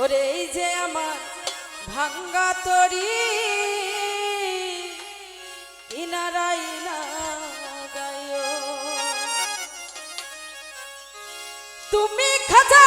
ওরে এই যে আমার ভাঙ্গা তরি ইনারাই না তুমি Khaja